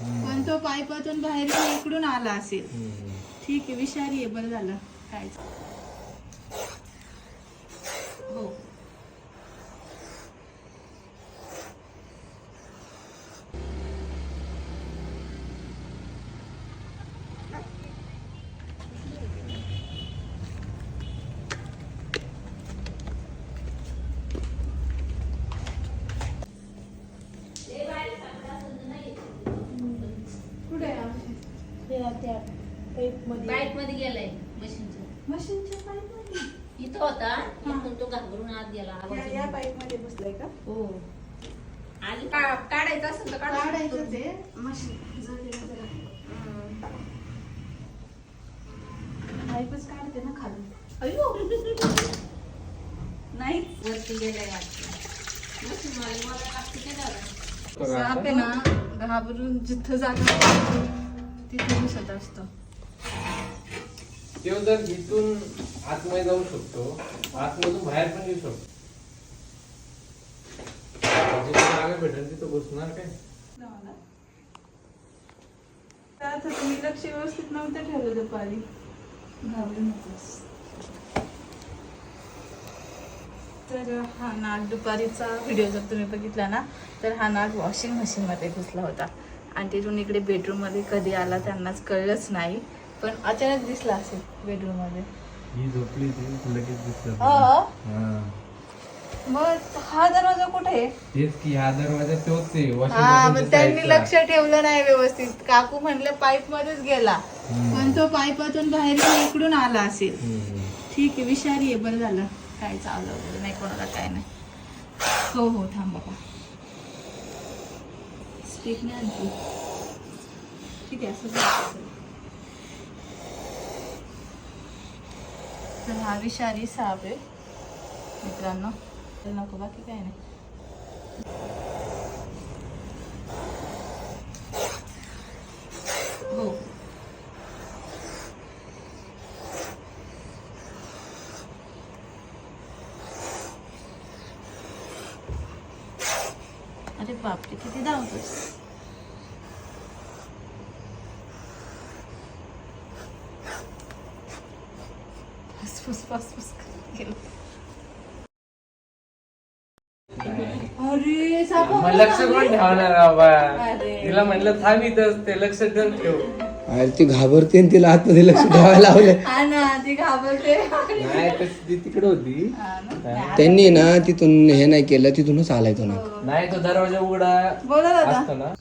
पण तो पाईपातून बाहेर इकडून आला असेल. ठीक आहे विषारी आहे बरं झालं. काय? हो कुठे बाईकमध्ये. गेलाय मशीनच्या मशीनच्या पाईप इथं होता. इथून तो घाबरून आत गेला. आवाज या येऊन. पाईपमध्ये बसलाय का? हो. का काढायचं असेल तर काढू काढायचं शकतो. ते मशीन जळलेलं जरा. पाईपच काढते ना खाली. अयो. नाही. वरती गेलाय वाटतं. मशीन वाले मला टाकते काय दादा. साप आहे ना घाबरून जिथं जागा तिथे दिसत असतो. तो जर इथून आतमध्ये जाऊ शकतो आतमधून बाहेर पण येऊ शकतो. जिथे जागा भेटेल तिथं बसणार काय? आता तुम्ही लक्ष व्यवस्थित नव्हतं ठेवलं दुपारी. घाबरू नकोस. तर हा नाग दुपारीचा व्हिडिओ जर तुम्ही बघितला ना तर हा नाग वॉशिंग मशीनमध्ये घुसला होता. आणि तिथून इकडे बेडरूममध्ये कधी आला त्यांनाच कळलंच नाही. पण अचानक दिसला असेल बेडरूममध्ये ही झोपली ती लगेच दिसत. मग हा दरवाजा कुठे आहे? तेच की हा दरवाजा तोच आहे हा मग त्यांनी. लक्ष ठेवलं नाही व्यवस्थित. काकू म्हणले पाईप मध्येच गेला. पण तो पाईपातून बाहेर येऊन इकडून आला असेल. ठीक आहे विषारी आहे बरं झालं. काय चावलं वगैरे नाही कोणाला काय नाही. हो हो थांब बाबा. स्टिक नाही आणखी ठीक आहे असं तर हा विषारी साप आहे मित्रांनो. तर नको बाकी काय नाही. हो. अरे बापरे किती धावतोस करत गेला. अरे साप मग लक्ष कोण ठेवणार बाबा. तिला म्हणलं थांब इथंच ते लक्ष ठेवून ठेव. अरे ती घाबरते आणि तिला आतमध्ये लक्ष ठेवायला लावलं हा ना ती घाबरते. नाही तशी ती तिकडे होती. हा त्यांनी ना तिथून हे नाही केलं तिथूनच आलाय तो ना. नाही तो दरवाजा उघडा बोला दादा. असतो ना.